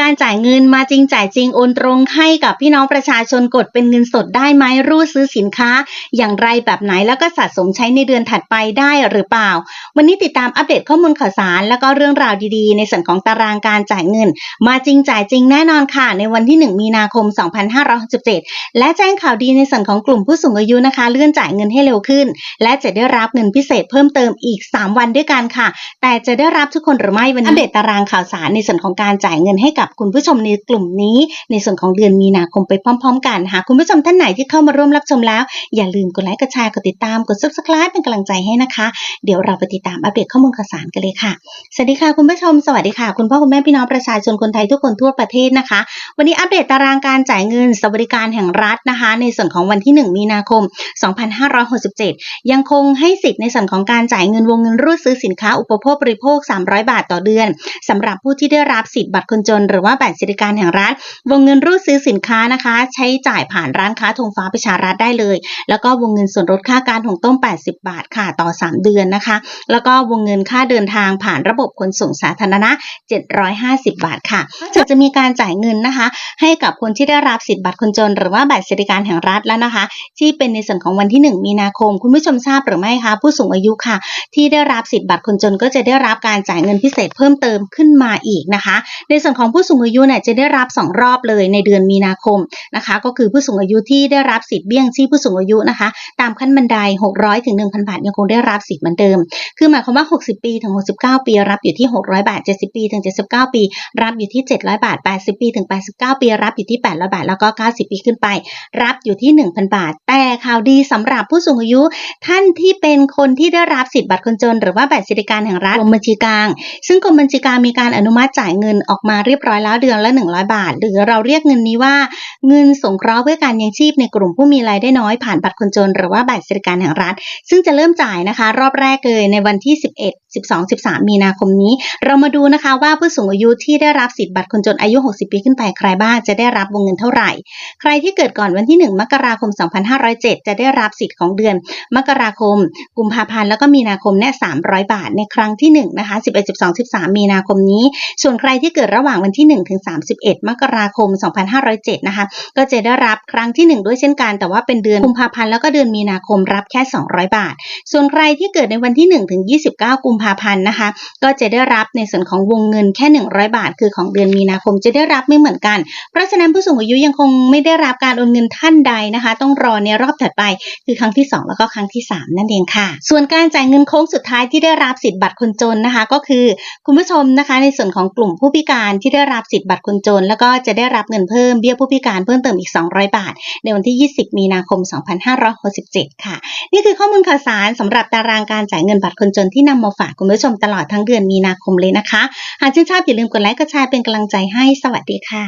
การจ่ายเงินมาจริงจ่ายจริงโอนตรงให้กับพี่น้องประชาชนกดเป็นเงินสดได้ไหมรูดซื้อสินค้า อย่างไรแบบไหนแล้วก็สะสมใช้ในเดือนถัดไปได้หรือเปล่า วันนี้ติดตามอัปเดตข้อมูลข่าวสาร แล้วก็เรื่องราวดีๆ ในส่วนของตารางการจ่ายเงิน มาจริงจ่ายจริงแน่นอนค่ะ ในวันที่ 1 มีนาคม 2567 และแจ้งข่าวดีในส่วนของกลุ่มผู้สูงอายุนะคะ เลื่อนจ่ายเงินให้เร็วขึ้น และจะได้รับเงินพิเศษเพิ่มเติมอีก 3 วันด้วยกันค่ะ แต่จะได้รับทุกคนหรือไม่วันนี้อัปเดตตารางข่าวสารในส่วนของการจ่ายเงินให้กับคุณผู้ชมในกลุ่มนี้ ในส่วนของเดือนมีนาคมไปพร้อม ๆ กันหากคุณผู้ชมท่านไหนที่เข้ามาร่วมรับชมแล้ว อย่าลืมกดไลค์กดแชร์กดติดตามกด subscribe เป็นกำลังใจให้นะคะ เดี๋ยวเราไปติดตามอัปเดตข้อมูลข่าวสารกันเลยค่ะสวัสดีค่ะคุณผู้ชมสวัสดีค่ะคุณพ่อคุณแม่พี่น้องประชาชนคนไทยทุกคนทั่วประเทศนะคะ วันนี้อัปเดตตารางการจ่ายเงินสวัสดิการแห่งรัฐนะคะ ในส่วนของวันที่ 1 มีนาคม 2567 ยังคงให้สิทธิ์ในส่วนของการจ่ายเงินวงเงินรูดซื้อสินค้าอุปโภคบริโภค 300 บาทต่อเดือนสำหรับผู้ที่ได้รับสิทธิ์บัตรคนจนหรือว่าบัตรสวัสดิการแห่งรัฐ วงเงินรูดซื้อสินค้านะคะ ใช้จ่ายผ่านร้านค้าธงฟ้าประชารัฐได้เลย แล้วก็วงเงินส่วนลดค่าการถุงต้ม 80 บาทค่ะต่อ 3 เดือนนะคะ แล้วก็วงเงินค่าเดินทางผ่านระบบขนส่งสาธารณะ 750 บาทค่ะกจากจะมีการจ่ายเงินนะคะ ให้กับคนที่ได้รับสิทธิ์บัตรคนจน หรือว่าบัตรสวัสดิการแห่งรัฐแล้วนะคะ ที่เป็นในส่วนของวันที่ 1 มีนาคม คุณผู้ชมทราบหรือไม่คะผู้สูงอายุค่ะ ที่ได้รับสิทธิ์บัตรคนจนก็จะได้รับการจ่ายเงินพิเศษเพิ่มเติมขึ้นมาอีกนะคะ ในส่วนของผู้สูงอายุเนี่ยจะได้รับ 2 รอบเลยในเดือนมีนาคมนะคะ ก็คือผู้สูงอายุที่ได้รับสิทธิ์เบี้ยงชีพผู้สูงอายุนะคะ ตามขั้นบันได 600ถึง1,000 บาทยังคงได้รับสิทธิ์เหมือนเดิม คือหมายความว่า 60 ปีถึง 69 ปีรับอยู่ที่ 600 บาท 70 ปีถึง 79 ปี รับอยู่ที่ 700 บาท 80 ปีถึง 89 ปีรับอยู่ที่ 800 บาท แล้วก็ 90 ปีขึ้นไป รับอยู่ที่ 1,000 บาท แต่ข่าวดีสำหรับผู้สูงอายุท่านที่เป็นคนที่ได้รับสิทธิ์บัตรคนจน หรือว่าบัตรสวัสดิการแห่งรัฐกรมบัญชีกลาง ซึ่งกรมบัญชีกลางมีการอนุมัติจ่ายเงินออกมาเรียบร้อยแล้วเดือนละ 100 บาท หรือเราเรียกเงินนี้ว่าเงินสงเคราะห์เพื่อการยังชีพในกลุ่มผู้มีรายได้น้อยผ่านบัตรคนจน หรือว่าบัตรสวัสดิการแห่งรัฐ ซึ่งจะเริ่มจ่ายนะคะ รอบแรกเลยในวันที่ 11 12 13 มีนาคมนี้ เรามาดูนะคะว่าผู้สูงอายุที่ได้รับสิทธิ์บัตรคนจนอายุ 60 ปีขึ้นไปใครบ้างจะได้รับวงเงินเท่าไหร่ ใครที่เกิดก่อนวันที่ 1 มกราคม 2507 จะได้รับสิทธิ์ของเดือน มกราคม กุมภาพันธ์แล้วก็มีนาคมเนี่ย300 บาทในครั้งที่1นะคะ11 12 13 มีนาคมนี้ ส่วนใครที่เกิดระหว่างวันที่ 1 ถึง 31 มกราคม 2507 นะคะ ก็จะได้รับครั้งที่ 1 ด้วยเช่นกัน แต่ว่าเป็นเดือนกุมภาพันธ์แล้วก็เดือนมีนาคมรับแค่ 200 บาท ส่วนใครที่เกิดในวันที่ 1 ถึง 29 กุมภาพันธ์นะคะ ก็จะได้รับในส่วนของวงเงินแค่ 100 บาท คือของเดือนมีนาคมจะได้รับไม่เหมือนกัน เพราะฉะนั้นผู้สูงอายุยังคงไม่ได้รับการโอนเงินท่านใดนะคะ ต้องรอในรอบถัดไป คือครั้งที่ 2 แล้วก็ครั้งที่ 3 นั่นเองค่ะ ส่วนการจ่ายเงินโค้งสุดท้ายที่ได้รับสิทธิ์บัตรคนจนนะคะ ก็คือคุณผู้ชมนะคะ ในส่วนของกลุ่มผู้พิการที่ได้รับสิทธิ์บัตรคนจน แล้วก็จะได้รับเงินเพิ่มเบี้ยผู้พิการเพิ่มเติมอีก 200 บาท ในวันที่ 20 มีนาคม 2567 ค่ะ นี่คือข้อมูลข่าวสารสำหรับตารางการจ่ายเงินบัตรคนจนที่นำมาฝากคุณผู้ชมตลอดทั้งเดือนมีนาคมเลยนะคะ หากชื่นชอบอย่าลืมกดไลค์กดแชร์เป็นกำลังใจให้สวัสดีค่ะ